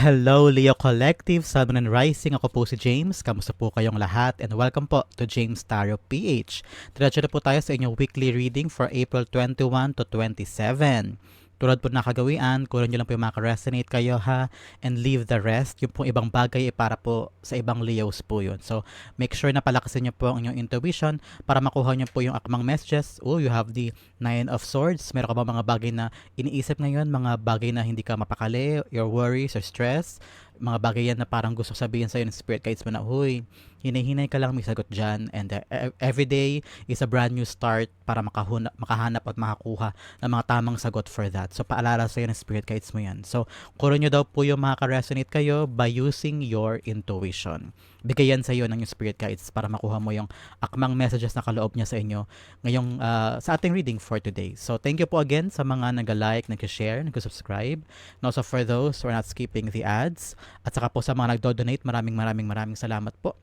Hello Leo Collective, Sun and Rising. Ako po si James. Kamusta po kayong lahat? And welcome po to James Tarot PH. Diretso na po tayo sa inyong weekly reading for April 21 to 27. Tulad po na kagawian, kunin nyo lang po yung maka-resonate kayo ha, and leave the rest. Yung pong ibang bagay ay para po sa ibang Leos po yun. So, make sure na palakasin nyo po ang inyong intuition para makuha nyo po yung akmang messages. Oh, you have the Nine of Swords. Meron ka ba mga bagay na iniisip ngayon, mga bagay na hindi ka mapakali, your worries or stress, mga bagay yan na parang gusto sabihin sa'yo ng spirit guides mo na, huy, hinahinay ka lang may sagot dyan and uh, every day is a brand new start para makahuna, makahanap at makakuha ng mga tamang sagot for that. So paalala sa'yo ng spirit guides mo yan. So kuro nyo daw po yung makaka-resonate kayo by using your intuition. Bigyan sa iyo ng yung spirit guides para makuha mo yung akmang messages na kaloob niya sa inyo ngayong uh, sa ating reading for today. So thank you po again sa mga nag-like, nag-share, nag-subscribe. And also for those who are not skipping the ads. At saka po sa mga nagdo-donate, maraming maraming maraming salamat po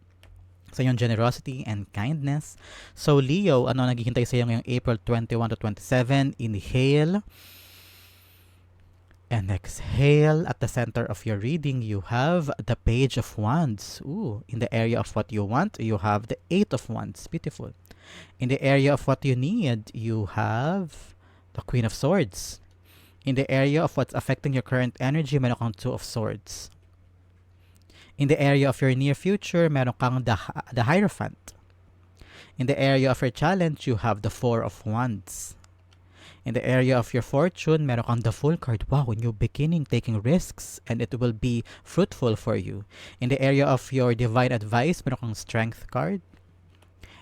sa inyong generosity and kindness. So Leo, ano naghihintay sa iyo ngayong April 21 to 27? Inhale. And exhale at the center of your reading, you have the Page of Wands. Ooh, in the area of what you want, you have the Eight of Wands. Beautiful. In the area of what you need, you have the Queen of Swords. In the area of what's affecting your current energy, meron kang Two of Swords. In the area of your near future, meron kang the, the Hierophant. In the area of your challenge, you have the Four of Wands. In the area of your fortune, meron kang the Full card. Wow, new beginning, taking risks, and it will be fruitful for you. In the area of your divine advice, meron kang Strength card.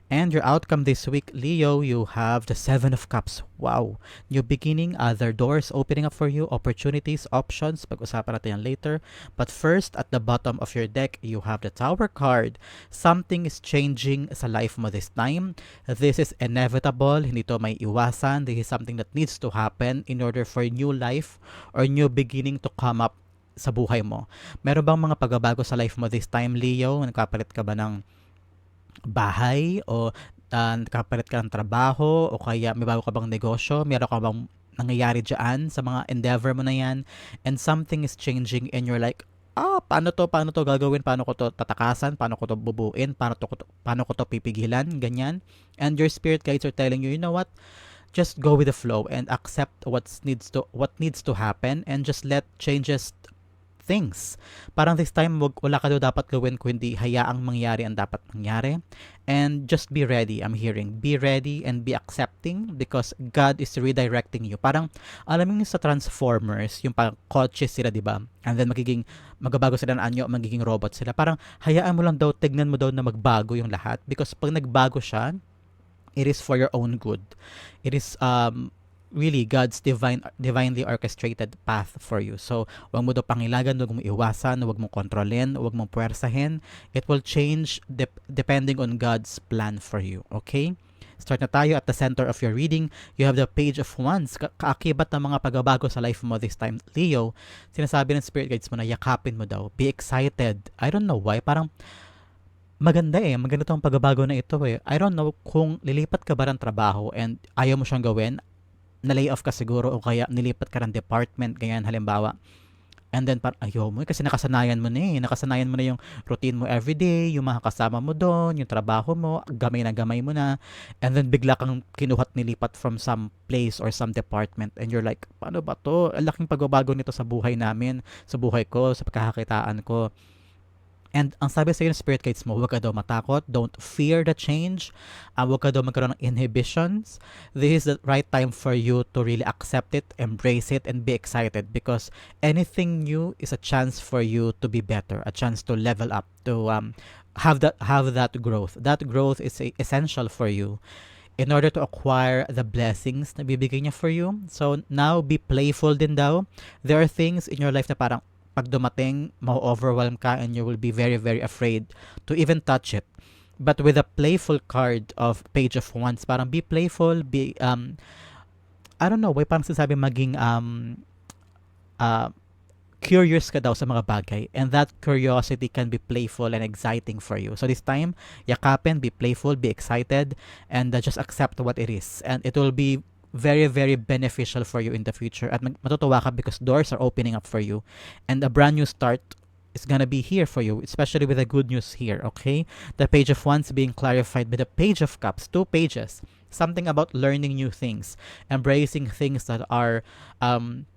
And your outcome this week, Leo, you have the Seven of Cups. Wow! New beginning, other doors opening up for you, opportunities, options. Pag-usapan natin yan later. But first, at the bottom of your deck, you have the Tower card. Something is changing sa life mo this time. This is inevitable. Hindi to may iwasan. This is something that needs to happen in order for new life or new beginning to come up sa buhay mo. Meron bang mga pagbabago sa life mo this time, Leo? Nagkapalit ka ba ng bahay o uh, kapalit ka ng trabaho o kaya may bago ka bang negosyo, meron ka bang nangyayari dyan sa mga endeavor mo na yan and something is changing and you're like, ah, paano to, paano to gagawin, paano ko to tatakasan, paano ko to bubuin, paano, to, paano ko to pipigilan, ganyan. And your spirit guides are telling you, you know what, just go with the flow and accept what needs to what needs to happen and just let changes things. Parang this time, wag, wala ka daw dapat gawin kundi hayaang mangyari ang dapat mangyari. And just be ready, I'm hearing. Be ready and be accepting because God is redirecting you. Parang, alam mo sa Transformers, yung parang kotse sila, di ba? And then magiging, magbabago sila ng anyo, magiging robot sila. Parang, hayaan mo lang daw, tignan mo daw na magbago yung lahat. Because pag nagbago siya, it is for your own good. It is um really God's divine divinely orchestrated path for you. So, wag mo do pangilagan, wag mo iwasan, wag mo kontrolin, wag mo puwersahin. It will change de- depending on God's plan for you. Okay? Start na tayo at the center of your reading. You have the page of wands. Ka- kaakibat ng mga pagbabago sa life mo this time. Leo, sinasabi ng spirit guides mo na yakapin mo daw. Be excited. I don't know why. Parang maganda eh. Maganda tong pagbabago na ito eh. I don't know kung lilipat ka ba ng trabaho and ayaw mo siyang gawin na-lay off ka siguro o kaya nilipat ka ng department, ganyan halimbawa. And then, par ayaw mo, eh, kasi nakasanayan mo na eh. Nakasanayan mo na yung routine mo everyday, yung mga kasama mo doon, yung trabaho mo, gamay na gamay mo na. And then, bigla kang kinuhat nilipat from some place or some department. And you're like, paano ba to? Ang laking pagbabago nito sa buhay namin, sa buhay ko, sa pagkakakitaan ko. And ang sabi sa ng spirit guides mo, huwag ka daw matakot, don't fear the change, uh, huwag ka daw magkaroon ng inhibitions. This is the right time for you to really accept it, embrace it, and be excited because anything new is a chance for you to be better, a chance to level up, to um, have that have that growth. That growth is essential for you in order to acquire the blessings na bibigay niya for you. So now be playful din daw. There are things in your life na parang pag dumating, ma-overwhelm ka and you will be very, very afraid to even touch it. But with a playful card of Page of Wands, parang be playful, be, um, I don't know, way parang sinasabi maging, um, uh, curious ka daw sa mga bagay and that curiosity can be playful and exciting for you. So this time, yakapin, be playful, be excited and uh, just accept what it is and it will be very, very beneficial for you in the future. At matutuwa ka because doors are opening up for you. And a brand new start is gonna be here for you, especially with the good news here, okay? The page of wands being clarified by the page of cups, two pages. Something about learning new things, embracing things that are um,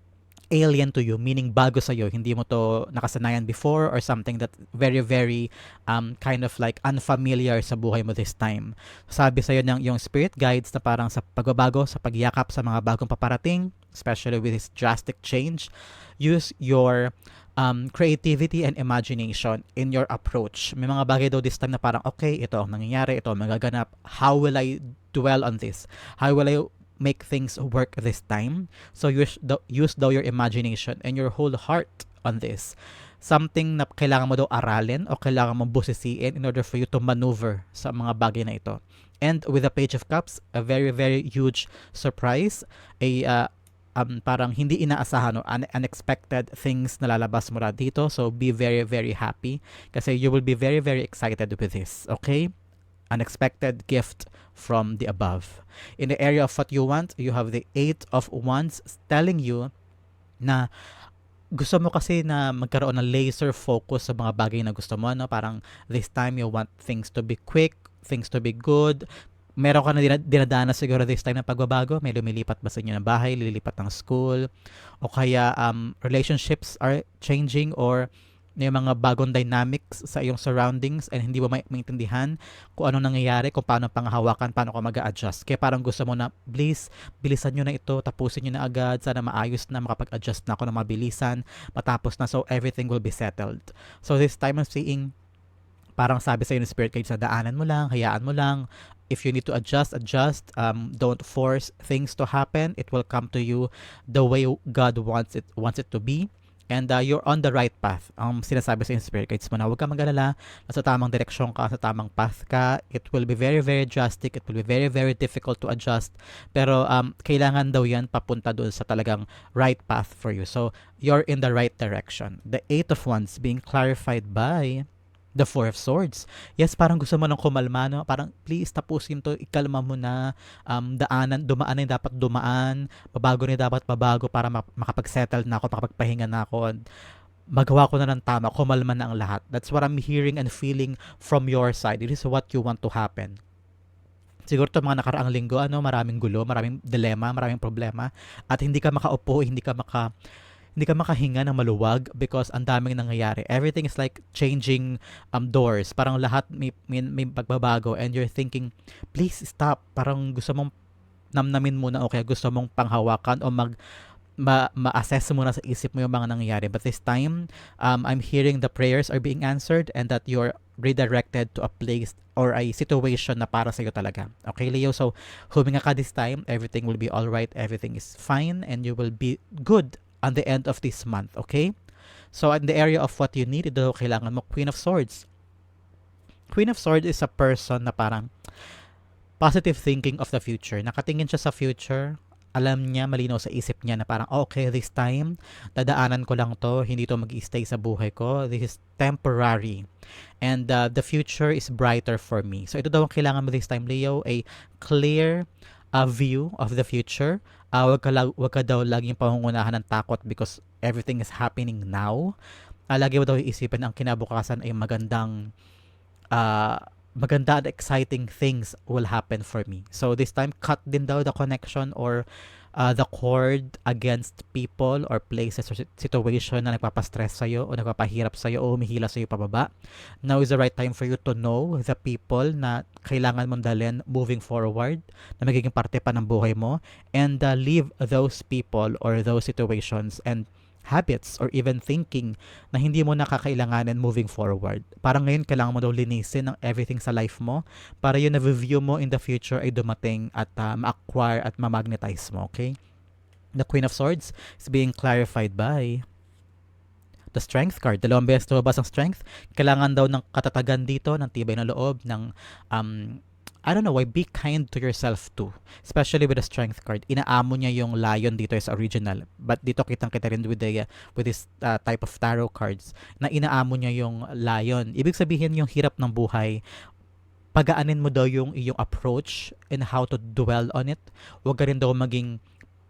alien to you, meaning bago sa'yo, hindi mo to nakasanayan before or something that very, very um, kind of like unfamiliar sa buhay mo this time. Sabi sa'yo ng yung spirit guides na parang sa pagbabago, sa pagyakap sa mga bagong paparating, especially with this drastic change, use your um, creativity and imagination in your approach. May mga bagay daw this time na parang, okay, ito ang nangyayari, ito ang magaganap. How will I dwell on this? How will I make things work this time. So use, the, use daw your imagination and your whole heart on this. Something na kailangan mo daw aralin o kailangan mo busisiin in order for you to maneuver sa mga bagay na ito. And with the Page of Cups, a very, very huge surprise, a uh, um, parang hindi inaasahan o un- unexpected things na lalabas mula dito. So be very, very happy kasi you will be very, very excited with this. Okay? Unexpected gift from the above. In the area of what you want, you have the Eight of Wands telling you na gusto mo kasi na magkaroon ng laser focus sa mga bagay na gusto mo, no? Parang this time you want things to be quick, things to be good. Meron ka na din- dinadana siguro this time ng pagbabago. May lumilipat ba sa inyo ng bahay, lilipat ng school, o kaya um, relationships are changing or may mga bagong dynamics sa iyong surroundings and hindi mo maintindihan kung ano nangyayari, kung paano panghahawakan, paano ka mag adjust Kaya parang gusto mo na, please, bilisan nyo na ito, tapusin nyo na agad, sana maayos na, makapag-adjust na ako ng mabilisan, matapos na, so everything will be settled. So this time I'm seeing, parang sabi sa ng spirit guide sa daanan mo lang, hayaan mo lang, if you need to adjust, adjust. Um, don't force things to happen. It will come to you the way God wants it wants it to be and uh, you're on the right path. Ang um, sinasabi sa spirit guides mo na huwag ka mag-alala, nasa tamang direksyon ka, sa tamang path ka. It will be very, very drastic. It will be very, very difficult to adjust. Pero um, kailangan daw yan papunta doon sa talagang right path for you. So, you're in the right direction. The Eight of Wands being clarified by the Four of Swords. Yes, parang gusto mo nang kumalma, no? Parang, please, tapusin to, ikalma mo na, um, daanan, dumaan na yung dapat dumaan, babago na yung dapat babago para makapag-settle na ako, makapagpahinga na ako, and magawa ko na ng tama, kumalma na ang lahat. That's what I'm hearing and feeling from your side. It is what you want to happen. Siguro to mga nakaraang linggo, ano, maraming gulo, maraming dilema, maraming problema, at hindi ka makaupo, hindi ka maka hindi ka makahinga ng maluwag because ang daming nangyayari. Everything is like changing um, doors. Parang lahat may, may, may pagbabago and you're thinking, please stop. Parang gusto mong namnamin muna o kaya gusto mong panghawakan o mag ma- ma-assess muna sa isip mo yung mga nangyayari. But this time, um, I'm hearing the prayers are being answered and that you're redirected to a place or a situation na para sa'yo talaga. Okay, Leo? So, huminga ka this time. Everything will be alright. Everything is fine and you will be good on the end of this month, okay? So, in the area of what you need, ito kailangan mo, Queen of Swords. Queen of Swords is a person na parang positive thinking of the future. Nakatingin siya sa future, alam niya, malinaw sa isip niya na parang, okay, this time, dadaanan ko lang to, hindi to mag stay sa buhay ko. This is temporary. And uh, the future is brighter for me. So, ito daw ang kailangan mo this time, Leo, a clear uh, view of the future uh, wag, ka, wag ka daw laging pangungunahan ng takot because everything is happening now. Uh, lagi mo daw iisipin ang kinabukasan ay magandang uh, maganda and exciting things will happen for me. So this time, cut din daw the connection or uh, the cord against people or places or situation na nagpapastress sa'yo o nagpapahirap sa'yo o umihila sa'yo pababa. Now is the right time for you to know the people na kailangan mong dalhin moving forward na magiging parte pa ng buhay mo and uh, leave those people or those situations and habits or even thinking na hindi mo nakakailanganin moving forward. Parang ngayon, kailangan mo daw linisin ng everything sa life mo para yung na-review mo in the future ay dumating at uh, ma-acquire at ma-magnetize mo, okay? The Queen of Swords is being clarified by the strength card. Dalawang beses lumabas ang strength. Kailangan daw ng katatagan dito, ng tibay na loob, ng um, I don't know why, be kind to yourself too. Especially with the strength card. Inaamo niya yung lion dito sa original. But dito kitang kita rin with, the, uh, with this uh, type of tarot cards na inaamo niya yung lion. Ibig sabihin yung hirap ng buhay, pagaanin mo daw yung iyong approach and how to dwell on it. Huwag ka rin daw maging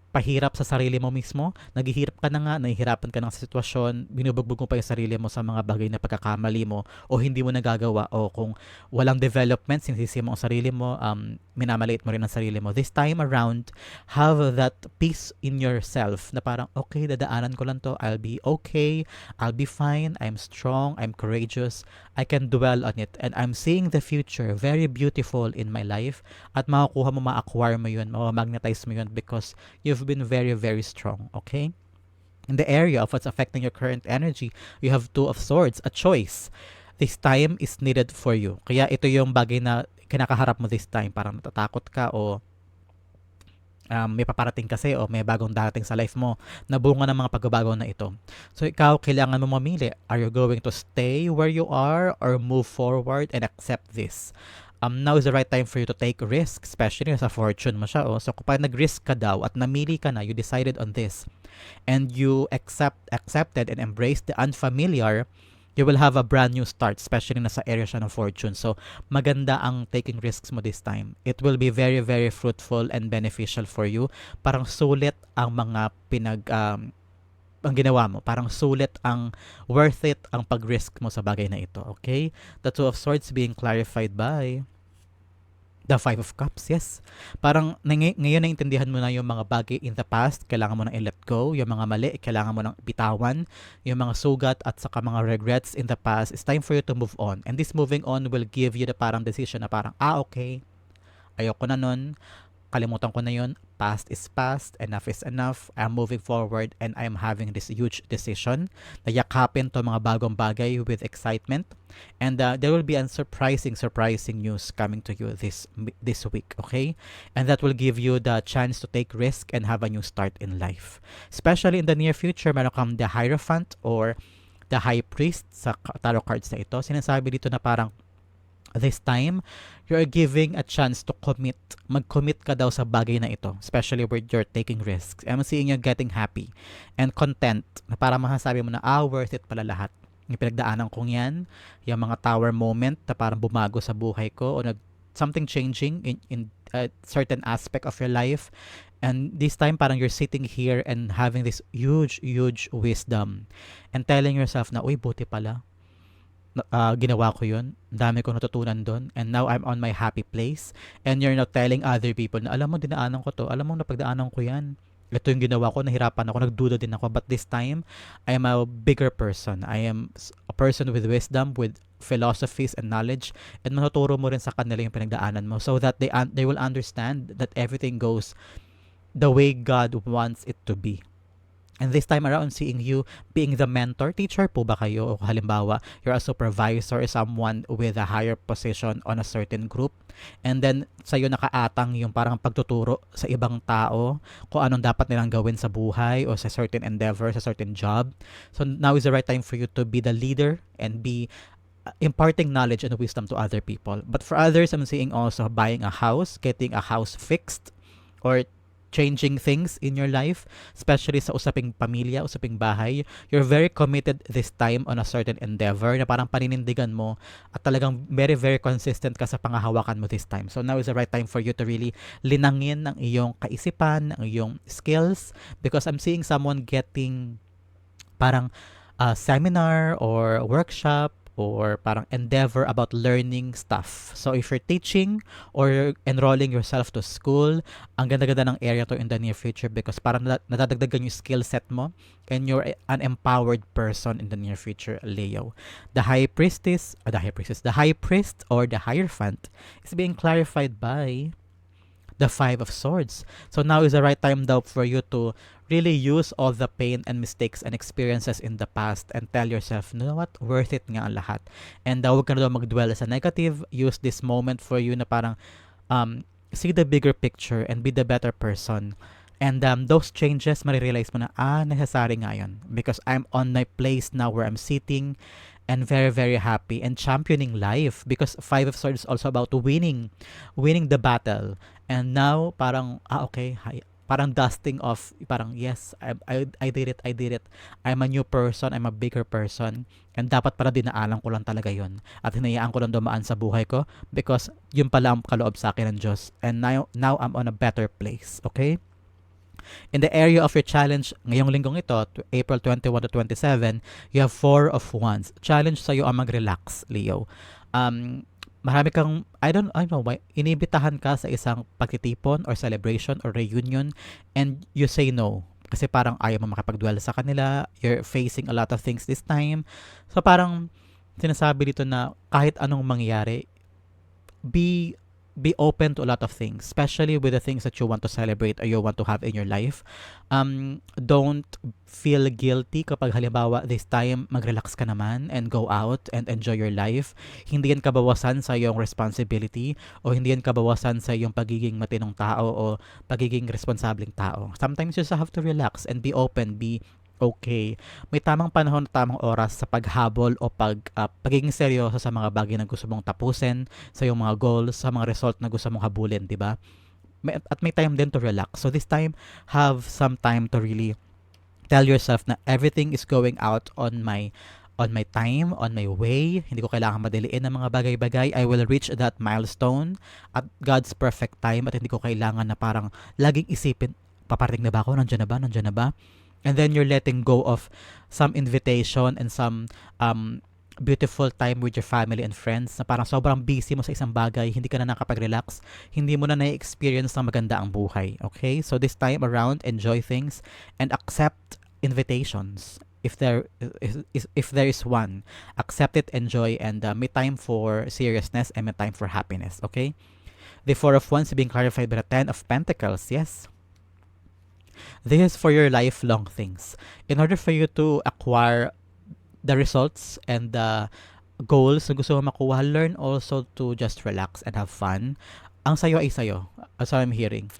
pahirap sa sarili mo mismo, naghihirap ka na nga, nahihirapan ka ng sitwasyon, binubugbog mo pa yung sarili mo sa mga bagay na pagkakamali mo o hindi mo nagagawa o kung walang development, sinisisi mo ang sarili mo, um, minamaliit mo rin ang sarili mo. This time around, have that peace in yourself na parang, okay, dadaanan ko lang to, I'll be okay, I'll be fine, I'm strong, I'm courageous, I can dwell on it, and I'm seeing the future very beautiful in my life at makukuha mo, ma-acquire mo yun, ma-magnetize mo yun because you've you've been very, very strong, okay? In the area of what's affecting your current energy, you have Two of Swords, a choice. This time is needed for you. Kaya ito yung bagay na kinakaharap mo this time. Parang natatakot ka o um, may paparating kasi o may bagong darating sa life mo na bunga ng mga pagbabago na ito. So ikaw, kailangan mo mamili. Are you going to stay where you are or move forward and accept this? Um, now is the right time for you to take risk, especially sa fortune mo siya. Oh. So kapag nag-risk ka daw at namili ka na, you decided on this, and you accept, accepted and embraced the unfamiliar, you will have a brand new start, especially na sa area siya ng fortune. So, maganda ang taking risks mo this time. It will be very, very fruitful and beneficial for you. Parang sulit ang mga pinag, um, ang ginawa mo. Parang sulit ang worth it ang pag-risk mo sa bagay na ito. Okay? The Two of Swords being clarified by The Five of Cups, yes. Parang ngay- ngayon naintindihan mo na yung mga bagay in the past, kailangan mo nang i-let go. Yung mga mali, kailangan mo nang bitawan. Yung mga sugat at saka mga regrets in the past, it's time for you to move on. And this moving on will give you the parang decision na parang, ah, okay, ayoko na nun, kalimutan ko na yun, past is past, enough is enough, I'm moving forward and I'm having this huge decision na yakapin to mga bagong bagay with excitement and uh, there will be a surprising, surprising news coming to you this this week, okay? And that will give you the chance to take risk and have a new start in life. Especially in the near future, meron kang the Hierophant or the High Priest sa tarot cards na ito. Sinasabi dito na parang this time, you're giving a chance to commit. Mag-commit ka daw sa bagay na ito, especially where you're taking risks. I'm seeing you getting happy and content na para masasabi mo na, ah, worth it pala lahat. Yung pinagdaanan kong yan, yung mga tower moment na parang bumago sa buhay ko o nag something changing in, in a certain aspect of your life. And this time, parang you're sitting here and having this huge, huge wisdom and telling yourself na, uy, buti pala uh, ginawa ko yun. Dami ko natutunan doon. And now I'm on my happy place. And you're not telling other people na, alam mo, dinaanan ko to. Alam mo, napagdaanan ko yan. Ito yung ginawa ko, nahirapan ako, nagduda din ako. But this time, I am a bigger person. I am a person with wisdom, with philosophies and knowledge. And matuturo mo rin sa kanila yung pinagdaanan mo so that they, un- they will understand that everything goes the way God wants it to be. And this time around, seeing you being the mentor, teacher po ba kayo? O halimbawa, you're a supervisor, someone with a higher position on a certain group. And then, sa'yo nakaatang yung parang pagtuturo sa ibang tao kung anong dapat nilang gawin sa buhay o sa certain endeavor, sa certain job. So now is the right time for you to be the leader and be uh, imparting knowledge and wisdom to other people. But for others, I'm seeing also buying a house, getting a house fixed, or changing things in your life, especially sa usaping pamilya, usaping bahay, you're very committed this time on a certain endeavor na parang paninindigan mo at talagang very, very consistent ka sa pangahawakan mo this time. So now is the right time for you to really linangin ang iyong kaisipan, ang iyong skills because I'm seeing someone getting parang a seminar or workshop or parang endeavor about learning stuff. So if you're teaching or enrolling yourself to school, ang ganda-ganda ng area to in the near future because parang nadadagdagan yung skill set mo and you're an empowered person in the near future, Leo. The high priestess, or the high priestess, the high priest or the hierophant is being clarified by the five of swords. So now is the right time though for you to really use all the pain and mistakes and experiences in the past and tell yourself, you know what, worth it nga ang lahat. And uh, huwag ka na daw mag-dwell sa negative. Use this moment for you na parang um, see the bigger picture and be the better person. And um, those changes, marirealize mo na, ah, necessary nga yun. Because I'm on my place now where I'm sitting and very, very happy and championing life. Because Five of Swords is also about winning, winning the battle. And now, parang, ah, okay, parang dusting off, parang yes, I, I, I did it, I did it. I'm a new person, I'm a bigger person. And dapat pala dinaalan ko lang talaga yon At hinayaan ko lang dumaan sa buhay ko because yun pala ang kaloob sa akin ng Diyos. And now, now I'm on a better place. Okay? In the area of your challenge, ngayong linggong ito, April 21 to 27, you have four of wands. Challenge sa'yo ang mag-relax, Leo. Um, marami kang, I don't, I don't know, why, inibitahan ka sa isang pagtitipon or celebration or reunion and you say no. Kasi parang ayaw mo makipagduel sa kanila, you're facing a lot of things this time. So parang sinasabi dito na kahit anong mangyari, be be open to a lot of things, especially with the things that you want to celebrate or you want to have in your life. Um, don't feel guilty kapag halimbawa this time mag-relax ka naman and go out and enjoy your life. Hindi yan kabawasan sa iyong responsibility o hindi yan kabawasan sa iyong pagiging matinong tao o pagiging responsableng tao. Sometimes you just have to relax and be open, be okay, may tamang panahon at tamang oras sa paghabol o pag, uh, pagiging seryoso sa mga bagay na gusto mong tapusin, sa iyong mga goals, sa mga result na gusto mong habulin, di ba? May, at may time din to relax. So this time, have some time to really tell yourself na everything is going out on my on my time, on my way. Hindi ko kailangan madaliin ng mga bagay-bagay. I will reach that milestone at God's perfect time at hindi ko kailangan na parang laging isipin, paparating na ba ako? Nandiyan na ba? Nandiyan na ba? And then you're letting go of some invitation and some um, beautiful time with your family and friends na parang sobrang busy mo sa isang bagay, hindi ka na nakapag-relax, hindi mo na na-experience ng maganda ang buhay. Okay? So this time around, enjoy things and accept invitations if there is, if there is one accept it enjoy and uh, may time for seriousness and may time for happiness okay the four of wands being clarified by the ten of pentacles yes This is for your lifelong things. In order for you to acquire the results and the goals na gusto mo makuha, learn also to just relax and have fun. Ang sayo ay sayo, as I'm hearing.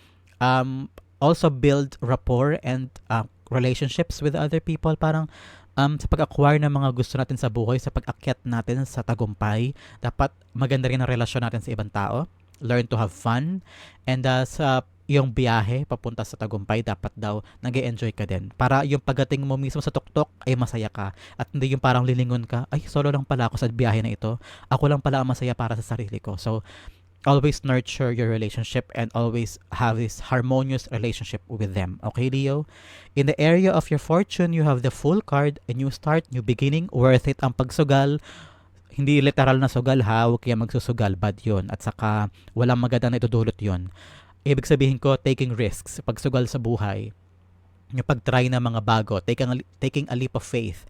Um, also build rapport and uh, relationships with other people. Parang um, sa pag-acquire ng mga gusto natin sa buhay, sa pag-akyat natin sa tagumpay, dapat maganda rin ang relasyon natin sa ibang tao. Learn to have fun. And uh, sa yung biyahe papunta sa tagumpay, dapat daw nag enjoy ka din. Para yung pagdating mo mismo sa tuktok ay masaya ka. At hindi yung parang lilingon ka, ay solo lang pala ako sa biyahe na ito. Ako lang pala ang masaya para sa sarili ko. So, always nurture your relationship and always have this harmonious relationship with them. Okay, Leo? In the area of your fortune, you have the full card, a new start, new beginning, worth it ang pagsugal, hindi literal na sugal ha, huwag kaya magsusugal, bad yun. At saka, walang maganda na idudulot yun. Ibig sabihin ko, taking risks, pagsugal sa buhay, yung pag-try na mga bago, taking a, taking a leap of faith,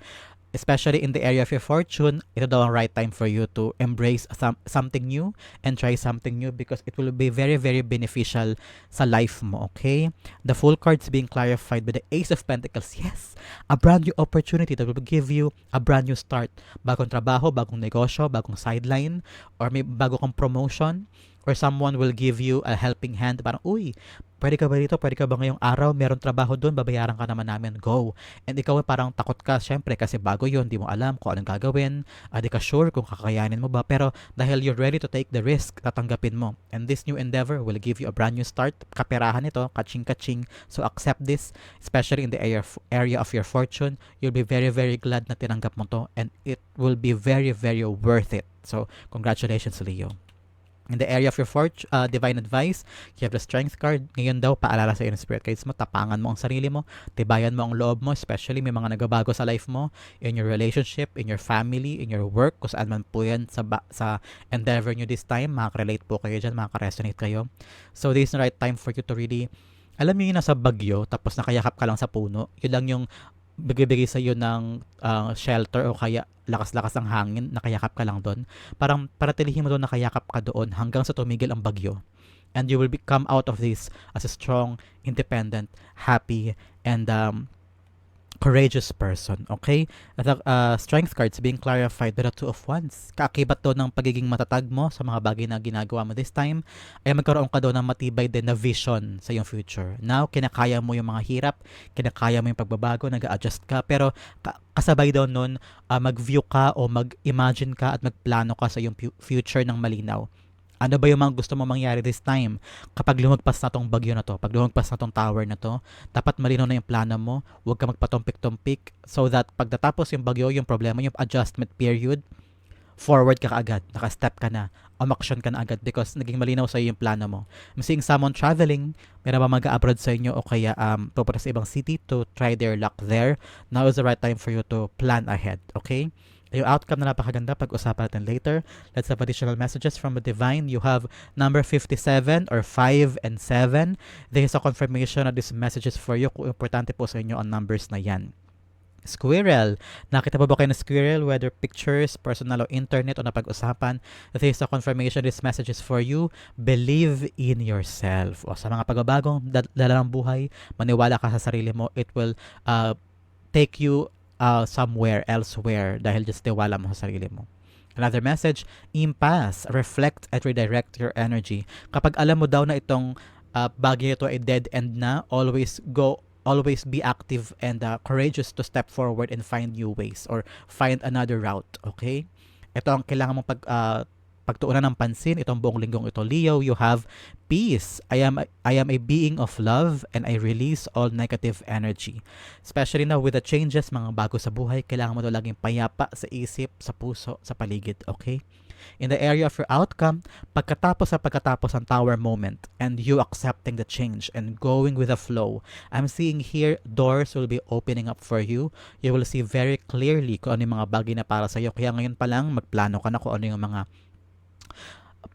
especially in the area of your fortune, ito daw ang right time for you to embrace some, something new and try something new because it will be very, very beneficial sa life mo, okay? The full cards being clarified by the Ace of Pentacles. Yes! A brand new opportunity that will give you a brand new start. Bagong trabaho, bagong negosyo, bagong sideline, or may bago kang promotion, or someone will give you a helping hand. Parang, uy, pwede ka ba dito? Pwede ka ba ngayong araw? Meron trabaho doon, babayaran ka naman namin. Go. And ikaw parang takot ka, syempre, kasi bago yon di mo alam kung anong gagawin. Uh, di ka sure kung kakayanin mo ba. Pero dahil you're ready to take the risk, tatanggapin mo. And this new endeavor will give you a brand new start. Kaperahan ito, kaching-kaching. So accept this, especially in the area of your fortune. You'll be very, very glad na tinanggap mo to. And it will be very, very worth it. So, congratulations, Leo. In the area of your fort, uh, divine advice, you have the strength card. Ngayon daw, paalala sa iyo ng spirit guides mo, tapangan mo ang sarili mo, tibayan mo ang loob mo, especially may mga nagbabago sa life mo, in your relationship, in your family, in your work, kung saan man po yan sa, sa endeavor nyo this time, makaka-relate po kayo dyan, makaka-resonate kayo. So, this is the right time for you to really alam mo yung nasa bagyo, tapos nakayakap ka lang sa puno, yun lang yung bigay sa iyo ng uh, shelter o kaya lakas-lakas ang hangin, nakayakap ka lang doon. Parang paratilihin mo doon nakayakap ka doon hanggang sa tumigil ang bagyo. And you will become out of this as a strong, independent, happy, and um, courageous person. Okay? The uh, strength cards being clarified by the two of wands. Kaakibat daw ng pagiging matatag mo sa mga bagay na ginagawa mo this time ay magkaroon ka daw ng matibay din na vision sa iyong future. Now, kinakaya mo yung mga hirap, kinakaya mo yung pagbabago, nag-adjust ka, pero kasabay daw nun, uh, mag-view ka o mag-imagine ka at magplano ka sa iyong future ng malinaw Ano ba yung mga gusto mo mangyari this time? Kapag lumagpas na tong bagyo na to, pag lumagpas na tong tower na to, dapat malinaw na yung plano mo. Huwag ka magpatumpik-tumpik so that pag natapos yung bagyo, yung problema, yung adjustment period, forward ka kaagad, naka-step ka na, umaction ka na agad because naging malinaw sa yung plano mo. I'm seeing someone traveling, meron ba mag-abroad sa inyo o kaya um, pupunta sa ibang city to try their luck there. Now is the right time for you to plan ahead, okay? Yung outcome na napakaganda, pag-usapan natin later. Let's have additional messages from the divine. You have number 57 or 5 and 7. There is a confirmation of these messages for you kung importante po sa inyo ang numbers na yan. Squirrel. Nakita po ba kayo ng squirrel? Whether pictures, personal o internet o napag-usapan. There is a confirmation this message is for you. Believe in yourself. O sa mga pagbabagong dal- dalang buhay, maniwala ka sa sarili mo. It will uh, take you uh, somewhere elsewhere dahil just tiwala mo sa sarili mo. Another message, impasse, reflect and redirect your energy. Kapag alam mo daw na itong uh, bagay ito ay dead end na, always go always be active and uh, courageous to step forward and find new ways or find another route, okay? Ito ang kailangan mong pag uh, pagtuunan ng pansin itong buong linggong ito. Leo, you have peace. I am I am a being of love and I release all negative energy. Especially now with the changes, mga bago sa buhay, kailangan mo daw laging payapa sa isip, sa puso, sa paligid, okay? In the area of your outcome, pagkatapos sa pagkatapos ang tower moment and you accepting the change and going with the flow, I'm seeing here doors will be opening up for you. You will see very clearly kung ano yung mga bagay na para sa iyo. Kaya ngayon pa lang, magplano ka na kung ano yung mga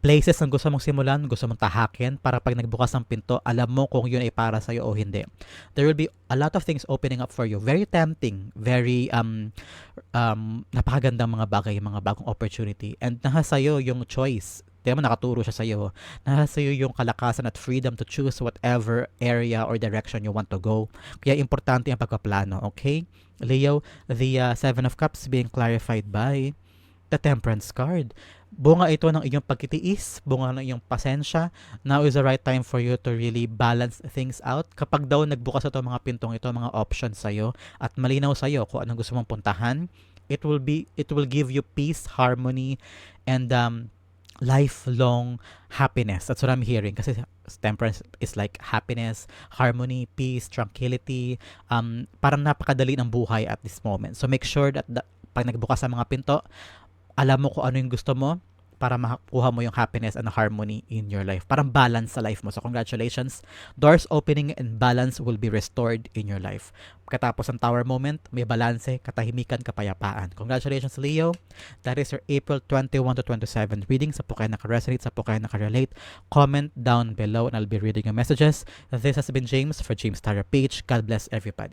places na gusto mong simulan, gusto mong tahakin para pag nagbukas ng pinto, alam mo kung yun ay para sa'yo o hindi. There will be a lot of things opening up for you. Very tempting, very um, um, napakagandang mga bagay, mga bagong opportunity. And nasa sa'yo yung choice. Diba nakaturo siya sa'yo. Nasa sa'yo yung kalakasan at freedom to choose whatever area or direction you want to go. Kaya importante ang pagpaplano, okay? Leo, the uh, Seven of Cups being clarified by the Temperance card bunga ito ng iyong pagtitiis, bunga ng iyong pasensya. Now is the right time for you to really balance things out. Kapag daw nagbukas ito mga pintong ito, mga options sa'yo, at malinaw sa'yo kung anong gusto mong puntahan, it will be, it will give you peace, harmony, and um, lifelong happiness. That's what I'm hearing. Kasi temperance is like happiness, harmony, peace, tranquility. Um, parang napakadali ng buhay at this moment. So make sure that the, pag nagbukas ang mga pinto, alam mo kung ano yung gusto mo para makuha mo yung happiness and harmony in your life. Parang balance sa life mo. So congratulations. Doors opening and balance will be restored in your life. Katapos ang tower moment, may balanse, katahimikan, kapayapaan. Congratulations Leo. That is your April 21 to 27 reading. Sa po kayo naka-resonate, sa po kayo naka-relate. Comment down below and I'll be reading your messages. This has been James for James Tarot Page. God bless everybody.